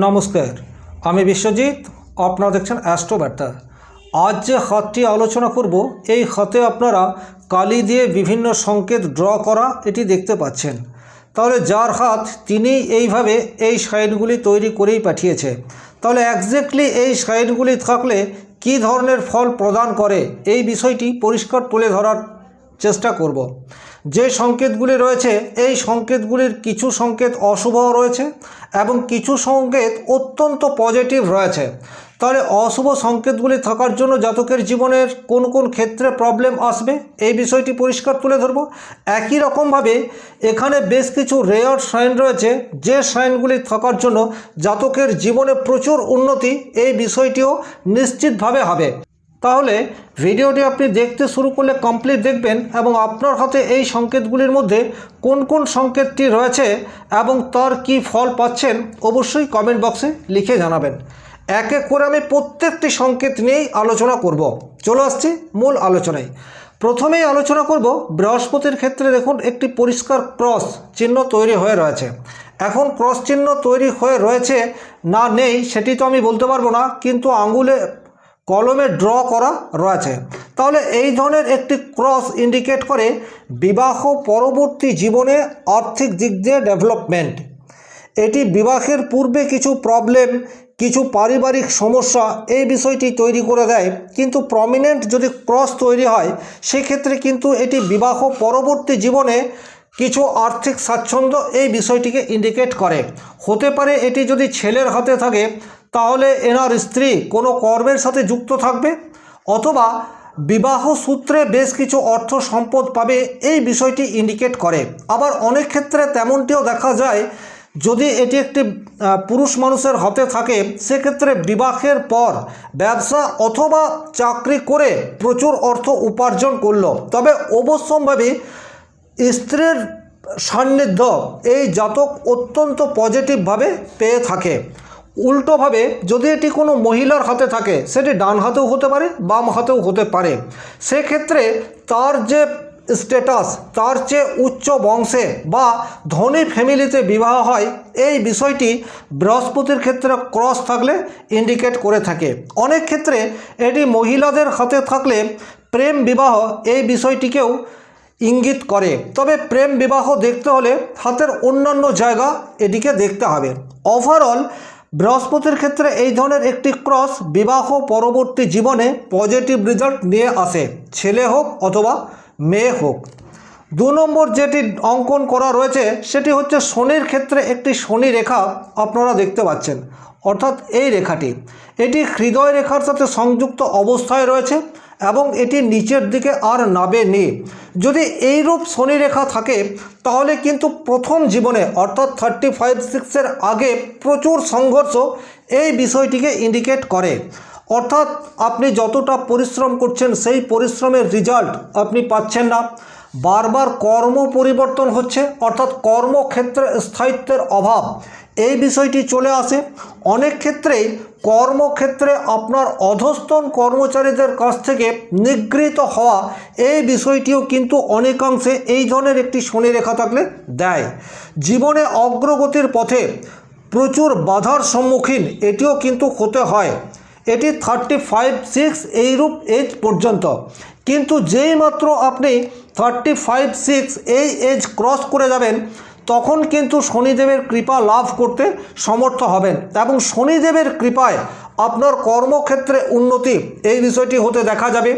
নমস্কার, আমি বিশ্বজিৎ, আপনারা দেখছেন অ্যাস্ট্রোবার্তা। আজ যে হাতটি আলোচনা করব, এই হাতে আপনারা কালি দিয়ে বিভিন্ন সংকেত ড্র করা এটি দেখতে পাচ্ছেন। তাহলে যার হাত তিনি এইভাবে এই সাইনগুলি তৈরি করেই পাঠিয়েছে। তাহলে একজ্যাক্টলি এই সাইনগুলি থাকলে কী ধরনের ফল প্রদান করে, এই বিষয়টি পরিষ্কার তুলে ধরার চেষ্টা করব। যে সংকেতগুলি রয়েছে, এই সংকেতগুলির কিছু সংকেত অশুভ রয়েছে এবং কিছু সংকেত অত্যন্ত পজিটিভ রয়েছে। তাহলে অশুভ সংকেতগুলি থাকার জন্য জাতকের জীবনের কোন কোন ক্ষেত্রে প্রবলেম আসবে, এই বিষয়টি পরিষ্কার তুলে ধরব। একই রকমভাবে এখানে বেশ কিছু রেয়ার সাইন রয়েছে, যে সাইনগুলি থাকার জন্য জাতকের জীবনে প্রচুর উন্নতি, এই বিষয়টিও নিশ্চিতভাবে হবে। তাহলে ভিডিওটি আপনি দেখতে শুরু করলে কমপ্লিট দেখবেন এবং আপনার হাতে এই সংকেতগুলির মধ্যে কোন কোন সংকেতটি রয়েছে এবং তার কি ফল পাচ্ছেন অবশ্যই কমেন্ট বক্সে লিখে জানাবেন। এক করে আমি প্রত্যেকটি সংকেত নিয়েই আলোচনা করব। চলে আসছি মূল আলোচনায়। প্রথমেই আলোচনা করব বৃহস্পতির ক্ষেত্রে দেখুন একটি পরিষ্কার ক্রস চিহ্ন তৈরি হয়ে রয়েছে। এখন ক্রস চিহ্ন তৈরি হয়ে রয়েছে না নেই সেটি তো আমি বলতে পারব না, কিন্তু আঙ্গুলে কলমে ড্র করা রয়েছে। তাহলে এই ধরনের একটি ক্রস ইন্ডিকেট করে বিবাহ পরবর্তী জীবনে আর্থিক দিক দিয়ে ডেভেলপমেন্ট এটি বিবাহের পূর্বে কিছু প্রবলেম কিছু পারিবারিক সমস্যা এই বিষয়টি তৈরি করে দেয়। কিন্তু প্রমিনেন্ট যদি ক্রস তৈরি হয়, সেক্ষেত্রে কিন্তু এটি বিবাহ পরবর্তী জীবনে কিছু আর্থিক স্বাচ্ছন্দ্য এই বিষয়টিকে ইন্ডিকেট করে। হতে পারে এটি যদি ছেলের হাতে থাকে তাহলে এনার স্ত্রী কোনো কর্মের সাথে যুক্ত থাকবে? অথবা বিবাহ সূত্রে বেশ কিছু অর্থ সম্পদ পাবে, এই বিষয়টি ইন্ডিকেট করে। আবার অনেক ক্ষেত্রে তেমনটিও দেখা যায়, যদি এটি একটি পুরুষ মানুষের হাতে থাকে, সেক্ষেত্রে বিবাহের পর ব্যবসা অথবা চাকরি করে প্রচুর অর্থ উপার্জন করল। তবে অবশ্যম্ভাবী স্ত্রীর সান্নিধ্য এই জাতক অত্যন্ত পজিটিভভাবে পেয়ে থাকে। উল্টোভাবে যদি এটি কোনো মহিলার হাতে থাকে, সেটি ডান হাতেও হতে পারে, বাম হাতেও হতে পারে। সেক্ষেত্রে তার যে স্ট্যাটাস তার চেয়ে উচ্চ বংশে বা ধনী ফ্যামিলিতে বিবাহ হয়, এই বিষয়টি বৃহস্পতির ক্ষেত্রে ক্রস থাকলে ইন্ডিকেট করে থাকে। অনেক ক্ষেত্রে এটি মহিলাদের হাতে থাকলে প্রেম বিবাহ এই বিষয়টিকেও ইঙ্গিত করে। তবে প্রেম বিবাহ দেখতে হলে হাতের অন্যান্য জায়গা এটিকে দেখতে হবে। ওভারঅল বৃহস্পতির ক্ষেত্রে এই ধরনের একটি ক্রস বিবাহ পরবর্তী জীবনে পজিটিভ রেজাল্ট নিয়ে আসে, ছেলে হোক অথবা মেয়ে হোক। দু নম্বর যেটি অঙ্কন করা রয়েছে, সেটি হচ্ছে শনির ক্ষেত্রে একটি শনি রেখা আপনারা দেখতে পাচ্ছেন। অর্থাৎ এই রেখাটি। এটি হৃদয় রেখার সাথে সংযুক্ত অবস্থায় রয়েছে এবং এটি নিচের দিকে আর নাবে নেই যদি এইরূপ শনি রেখা থাকে, তাহলে কিন্তু প্রথম জীবনে, অর্থাৎ থার্টি ফাইভ সিক্সের আগে প্রচুর সংঘর্ষ এই বিষয়টিকে ইন্ডিকেট করে। অর্থাৎ আপনি যতটা পরিশ্রম করছেন, সেই পরিশ্রমের রেজাল্ট আপনি পাচ্ছেন না। বারবার কর্ম পরিবর্তন হচ্ছে, অর্থাৎ কর্মক্ষেত্রে স্থায়িত্বের অভাব। এই বিষয়টি চলে আসে। অনেক ক্ষেত্রেই কর্মক্ষেত্রে আপনার অধস্তন কর্মচারীদের কাছ থেকে নিগৃহীত হওয়া এই বিষয়টিও কিন্তু অনেকাংশে এই ধরনের একটি রেখা থাকলে দেয়। জীবনে অগ্রগতির পথে প্রচুর বাধার সম্মুখীন এটিও কিন্তু হতে হয়। এটি থার্টি ফাইভ, সিক্স এইরূপ এজ পর্যন্ত। কিন্তু যেই মাত্র আপনি থার্টি ফাইভ সিক্স এই এজ ক্রস করে যাবেন, তখন কিন্তু শনিদেবের কৃপা লাভ করতে সমর্থ হবেন এবং শনিদেবের কৃপায় আপনার কর্মক্ষেত্রে উন্নতি এই বিষয়টি হতে দেখা যাবে।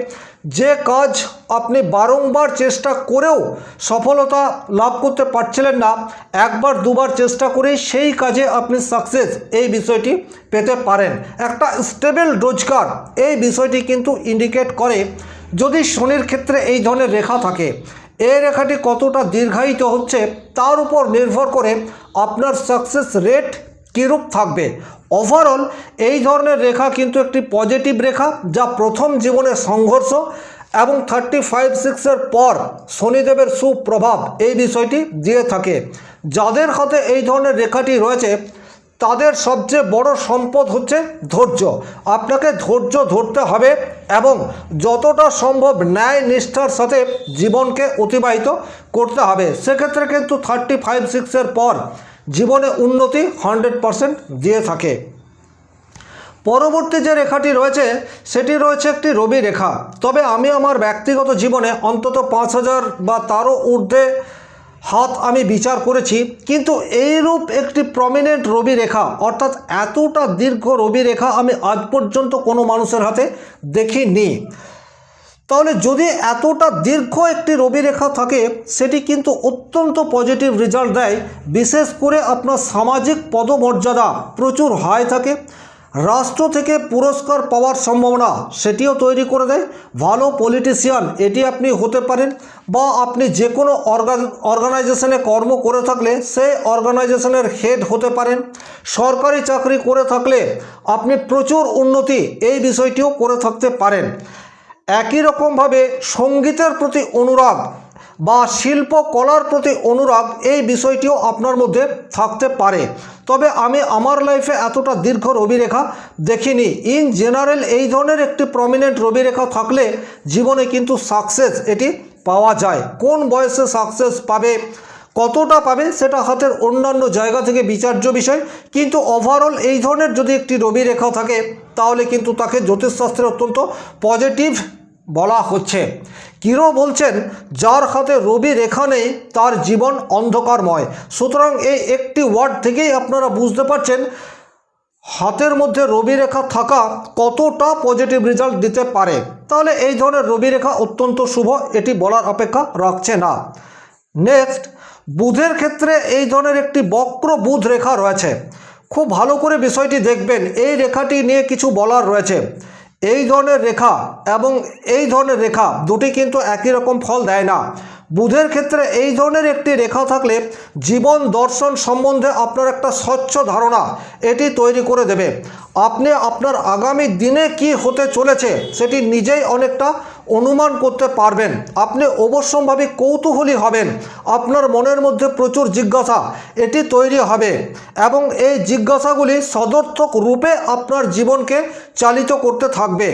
যে কাজ আপনি বারংবার চেষ্টা করেও সফলতা লাভ করতে পারছিলেন না, একবার দুবার চেষ্টা করেই সেই কাজে আপনি সাকসেস এই বিষয়টি পেতে পারেন। একটা স্টেবল রোজগার এই বিষয়টি কিন্তু ইন্ডিকেট করে যদি শনির ক্ষেত্রে এই ধরনের রেখা থাকে এই রেখাটি কতটা দীর্ঘায়িত হচ্ছে তার উপর নির্ভর করে আপনার সাকসেস রেট কীরূপ থাকবে। ওভারঅল এই ধরনের রেখা কিন্তু একটি পজিটিভ রেখা যা প্রথম জীবনে সংঘর্ষ এবং থার্টি ফাইভ সিক্সের পর শনিদেবের সুপ্রভাব এই বিষয়টি দিয়ে থাকে। যাদের হাতে এই ধরনের রেখাটি রয়েছে তাদের সবচেয়ে বড় সম্পদ হচ্ছে ধৈর্য। আপনাকে ধৈর্য ধরতে হবে এবং যতটা সম্ভব ন্যায় নিষ্ঠার সাথে জীবনকে অতিবাহিত করতে হবে। সেক্ষেত্রে কিন্তু থার্টি ফাইভ সিক্সের পর জীবনে উন্নতি হান্ড্রেড পারসেন্ট দিয়ে থাকে। পরবর্তী যে রেখাটি রয়েছে, সেটি রয়েছে একটি রবি রেখা তবে আমি আমার ব্যক্তিগত জীবনে অন্তত পাঁচ হাজার বা তারও ঊর্ধ্বে হাত আমি বিচার করেছি, কিন্তু এইরূপ একটি প্রমিনেন্ট রবি রেখা, অর্থাৎ এতটা দীর্ঘ রবি রেখা আমি আজ পর্যন্ত কোনো মানুষের হাতে দেখিনি। তাহলে যদি এতটা দীর্ঘ একটি রবি রেখা থাকে, সেটি কিন্তু অত্যন্ত পজিটিভ রেজাল্ট দেয়। বিশেষ করে আপনার সামাজিক পদমর্যাদা প্রচুর হাই থাকে। রাষ্ট্র থেকে পুরস্কার পাওয়ার সম্ভাবনা সেটিও তৈরি করে দেয়। ভালো পলিটিশিয়ান এটি আপনি হতে পারেন বা আপনি যে কোনো অর্গান অর্গানাইজেশনে কর্ম করে থাকলে সেই অর্গানাইজেশনের হেড হতে পারেন। সরকারি চাকরি করে থাকলে আপনি প্রচুর উন্নতি এই বিষয়টিও করে থাকতে পারেন। একই রকমভাবে সঙ্গীতের প্রতি অনুরাগ বা শিল্পকলার প্রতি অনুরাগ এই বিষয়টিও আপনার মধ্যে থাকতে পারে। তবে আমি আমার লাইফে এতটা দীর্ঘ রবিরেখা দেখিনি। ইন জেনারেল এই ধরনের একটি প্রমিনেন্ট রবিরেখা থাকলে জীবনে কিন্তু সাকসেস এটি পাওয়া যায়। কোন বয়সে সাকসেস পাবে, কতটা পাবে, সেটা হাতের অন্যান্য জায়গা থেকে বিচার্য বিষয়। কিন্তু ওভারঅল এই ধরনের যদি একটি রবি রেখা থাকে, তাহলে কিন্তু তাকে জ্যোতিষশাস্ত্রে অত্যন্ত পজিটিভ বলা হচ্ছে। কিরো বলছেন, যার হাতে রবি রেখা নেই, তার জীবন অন্ধকারময়। সুতরাং এই একটি ওয়ার্ড থেকেই আপনারা বুঝতে পারছেন, হাতের মধ্যে রবি রেখা থাকা কতটা পজিটিভ রেজাল্ট দিতে পারে। তাহলে এই ধরনের রবি রেখা অত্যন্ত শুভ, এটি বলার অপেক্ষা রাখছে না। নেক্সট, বুধের ক্ষেত্রে এই ধরনের একটি বক্র বুধ রেখা রয়েছে। খুব ভালো করে বিষয়টি দেখবেন, এই রেখাটি নিয়ে কিছু বলার রয়েছে। এই ধরনের রেখা এবং এই ধরনের রেখা দুটি কিন্তু একই রকম ফল দেয় না। বুধের ক্ষেত্রে এই ধরনের একটি রেখা থাকলে জীবন দর্শন সম্বন্ধে আপনার একটা স্বচ্ছ ধারণা এটি তৈরি করে দেবে। আপনি আপনার আগামী দিনে কি হতে চলেছে সেটি নিজেই অনেকটা অনুমান করতে পারবেন। আপনি অবশ্যম্ভাবী কৌতূহলী হবেন। আপনার মনের মধ্যে প্রচুর জিজ্ঞাসা, এটি তৈরি হবে এবং এই জিজ্ঞাসাগুলি সদর্থক রূপে আপনার জীবনকে চালিত করতে থাকবে।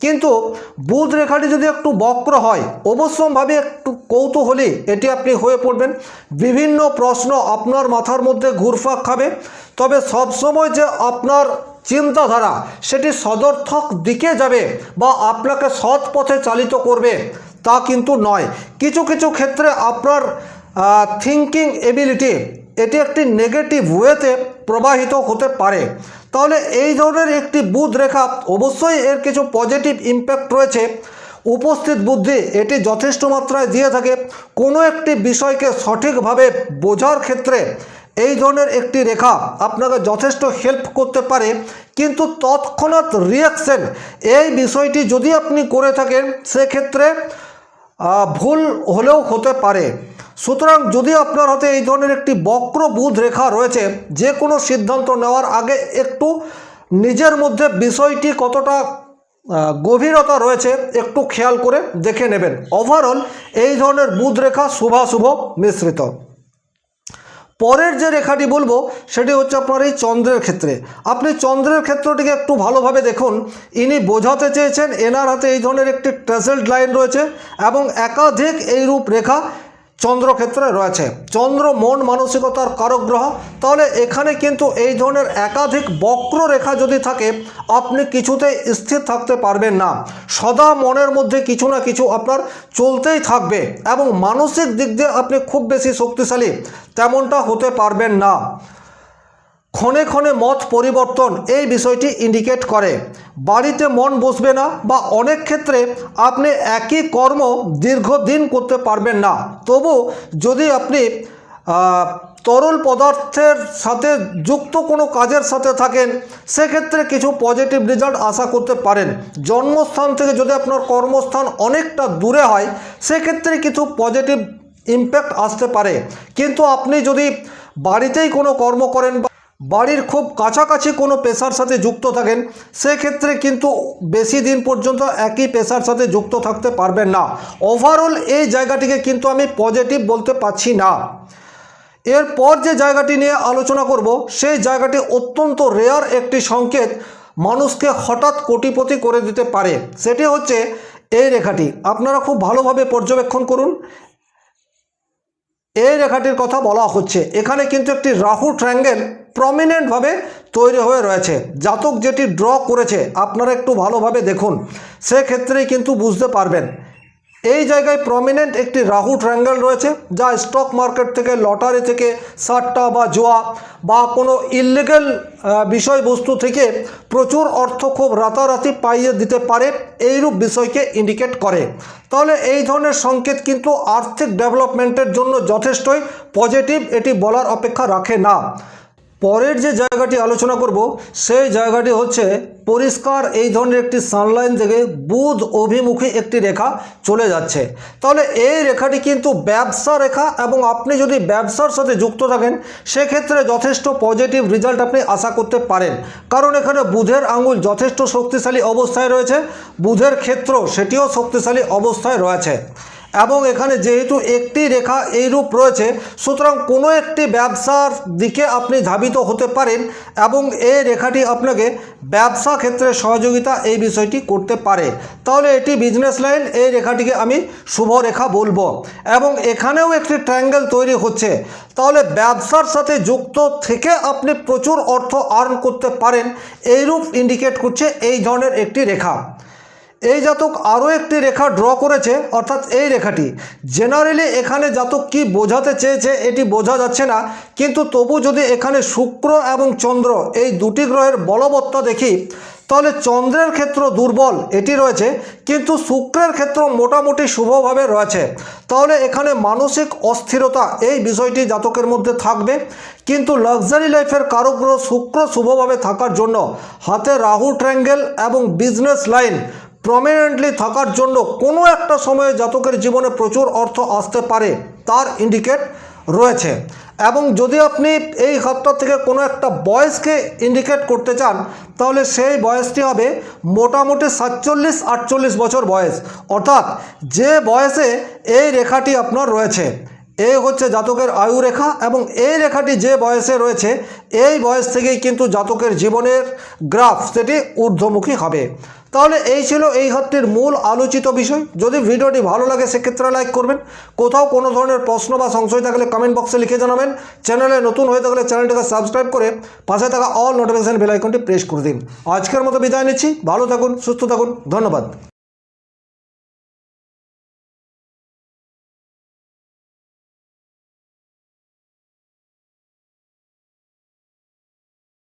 কিন্তু বুধ রেখাটি যদি একটু বক্র হয়, অবশ্যম্ভাবী একটু কৌতূহলী, এটি আপনি হয়ে পড়বেন। বিভিন্ন প্রশ্ন আপনার মাথার মধ্যে ঘুরফাক খাবে। তবে সবসময় যে আপনার চিন্তাধারা, সেটি সদর্থক দিকে যাবে বা আপনাকে সৎ পথে চালিত করবে, তা কিন্তু নয়। কিছু কিছু ক্ষেত্রে আপনার থিঙ্কিং এবিলিটি এটি একটি নেগেটিভ ওয়েতে প্রবাহিত হতে পারে। তাহলে এই ধরনের একটি বুধ রেখা অবশ্যই এর কিছু পজিটিভ ইম্প্যাক্ট রয়েছে। উপস্থিত বুদ্ধি এটি যথেষ্ট মাত্রায় দিয়ে থাকে। কোনো একটি বিষয়কে সঠিকভাবে বোঝার ক্ষেত্রে এই ধরনের একটি রেখা আপনাকে যথেষ্ট হেল্প করতে পারে, কিন্তু তৎক্ষণাৎ রিয়াকশন এই বিষয়টি যদি আপনি করে থাকেন, সেক্ষেত্রে ভুল হলেও হতে পারে। সুতরাং যদি আপনার হাতে এই ধরনের একটি বক্র বুধ রেখা রয়েছে, যে কোনো সিদ্ধান্ত নেওয়ার আগে একটু নিজের মধ্যে বিষয়টি কতটা গভীরতা রয়েছে একটু খেয়াল করে দেখে নেবেন। ওভারঅল এই ধরনের বুধ রেখা শুভাশুভ মিশ্রিত। পরের যে রেখাটি বলব, সেটি হচ্ছে আপনার এই চন্দ্রের ক্ষেত্রে। আপনি চন্দ্রের ক্ষেত্রটিকে একটু ভালোভাবে দেখুন। ইনি বোঝাতে চেয়েছেন, এনার হাতে এই ধরনের একটি ট্রেসেল্ড লাইন রয়েছে এবং একাধিক এই রূপ চন্দ্রক্ষেত্রে রয়েছে। চন্দ্র মন মানসিকতার কারক গ্রহ তাহলে এখানে কিন্তু এই ধরনের একাধিক বক্ররেখা যদি থাকে, আপনি কিছুতে স্থির থাকতে পারবেন না। সদা মনের মধ্যে কিছু না কিছু আপনার চলতেই থাকবে এবং মানসিক দিক দিয়ে আপনি খুব বেশি শক্তিশালী, তেমনটা হতে পারবেন না। ক্ষণে ক্ষণে মত পরিবর্তন এই বিষয়টি ইন্ডিকেট করে। বাড়িতে মন বসবে না বা অনেক ক্ষেত্রে আপনি একই কর্ম দীর্ঘদিন করতে পারবেন না। তবু যদি আপনি তরল পদার্থের সাথে যুক্ত কোনো কাজের সাথে থাকেন, সেক্ষেত্রে কিছু পজিটিভ রেজাল্ট আশা করতে পারেন। জন্মস্থান থেকে যদি আপনার কর্মস্থান অনেকটা দূরে হয়, সেক্ষেত্রে কিছু পজিটিভ ইম্প্যাক্ট আসতে পারে। কিন্তু আপনি যদি বাড়িতেই কোনো কর্ম করেন বাড়ির খুব কাছাকাছি কোনো পেশার সাথে যুক্ত থাকেন, সেক্ষেত্রে কিন্তু বেশি দিন পর্যন্ত একই পেশার সাথে যুক্ত থাকতে পারবেন না। ওভারঅল এই জায়গাটিকে কিন্তু আমি পজিটিভ বলতে পারছি না। এরপর যে জায়গাটি নিয়ে আলোচনা করব, সেই জায়গাটি অত্যন্ত রেয়ার একটি সংকেত, মানুষকে হঠাৎ কোটিপতি করে দিতে পারে। সেটি হচ্ছে এই রেখাটি। আপনারা খুব ভালোভাবে পর্যবেক্ষণ করুন। এই রেখাটির কথা বলা হচ্ছে। এখানে কিন্তু একটি রাহু ট্র্যাঙ্গেল প্রমিনেন্টভাবে তৈরি হয়ে রয়েছে। জাতক যেটি ড্র করেছে, আপনারা একটু ভালোভাবে দেখুন। সেক্ষেত্রেই কিন্তু বুঝতে পারবেন। এই জায়গায় প্রমিনেন্ট একটি রাহু ট্রায়াঙ্গেল রয়েছে, যা স্টক মার্কেট থেকে লটারি থেকে সাট্টা বা জোয়া বা কোনো ইলিগাল বিষয়বস্তু থেকে প্রচুর অর্থ খুব রাতারাতি পাইয়ে দিতে পারে, এইরূপ বিষয়কে ইন্ডিকেট করে। তাহলে এই ধরনের সংকেত কিন্তু আর্থিক ডেভেলপমেন্টের জন্য যথেষ্টই পজিটিভ এটি বলার অপেক্ষা রাখে না। পরের যে জায়গাটি আলোচনা করব, সেই জায়গাটি হচ্ছে পরিষ্কার এই ধরনের একটি সানলাইন থেকে বুধ অভিমুখী একটি রেখা চলে যাচ্ছে। তাহলে এই রেখাটি কিন্তু ব্যবসা রেখা এবং আপনি যদি ব্যবসার সাথে যুক্ত থাকেন, সেক্ষেত্রে যথেষ্ট পজিটিভ রেজাল্ট আপনি আশা করতে পারেন। কারণ এখানে বুধের আঙুল যথেষ্ট শক্তিশালী অবস্থায় রয়েছে, বুধের ক্ষেত্র সেটিও শক্তিশালী অবস্থায় রয়েছে। এবং এখানে যেহেতু একটি রেখা এইরূপ রয়েছে, সুতরাং কোনো একটি ব্যবসার দিকে আপনি ধাবিত হতে পারেন এবং এই রেখাটি আপনাকে ব্যবসা ক্ষেত্রে সহযোগিতা এই বিষয়টি করতে পারে। তাহলে এটি বিজনেস লাইন এই রেখাটিকে আমি শুভ রেখা বলব। এবং এখানেও একটি ট্রায়াঙ্গেল তৈরি হচ্ছে। তাহলে ব্যবসার সাথে যুক্ত থেকে আপনি প্রচুর অর্থ আর্ন করতে পারেন। এইরূপ ইন্ডিকেট করছে এই ধরনের একটি রেখা। এই জাতক আরও একটি রেখা ড্র করেছে, অর্থাৎ এই রেখাটি। জেনারেলি এখানে জাতক কি বোঝাতে চেয়েছে এটি বোঝা যাচ্ছে না, কিন্তু তবু যদি এখানে শুক্র এবং চন্দ্র এই দুটি গ্রহের বলবত্তা দেখি, তাহলে চন্দ্রের ক্ষেত্র দুর্বল, এটি রয়েছে, কিন্তু শুক্রের ক্ষেত্র মোটামুটি শুভভাবে রয়েছে। তাহলে এখানে মানসিক অস্থিরতা, এই বিষয়টি জাতকের মধ্যে থাকবে, কিন্তু লাক্সারি লাইফের কারগ্রহ শুক্র শুভভাবে থাকার জন্য হাতে রাহু ট্রায়াঙ্গেল এবং বিজনেস লাইন প্রমিনেন্টলি থাকার জন্য কোনো একটা সময়ে জাতকের জীবনে প্রচুর অর্থ আসতে পারে, তার ইন্ডিকেট রয়েছে। এবং যদি আপনি এই হাতটা থেকে কোনো একটা বয়সকে ইন্ডিকেট করতে চান, তাহলে সেই বয়সটি হবে মোটামুটি সাতচল্লিশ, আটচল্লিশ বছর বয়স। অর্থাৎ যে বয়সে এই রেখাটি আপনার রয়েছে এই হচ্ছে জাতকের আয়ু রেখা এবং এই রেখাটি যে বয়সে রয়েছে, এই বয়স থেকেই কিন্তু জাতকের জীবনের গ্রাফ সেটি ঊর্ধ্বমুখী হবে। তাহলে এই ছিল এই হাতটির মূল আলোচিত বিষয়। যদি ভিডিওটি ভালো লাগে, সেক্ষেত্রে লাইক করবেন। কোথাও কোনো ধরনের প্রশ্ন বা সংশয় থাকলে কমেন্ট বক্সে লিখে জানাবেন। চ্যানেলে নতুন হয়ে থাকলে চ্যানেলটাকে সাবস্ক্রাইব করে পাশে থাকা অল নোটিফিকেশান বেল আইকনটি প্রেস করে দিন। আজকের মতো বিদায় নিচ্ছি। ভালো থাকুন, সুস্থ থাকুন। ধন্যবাদ।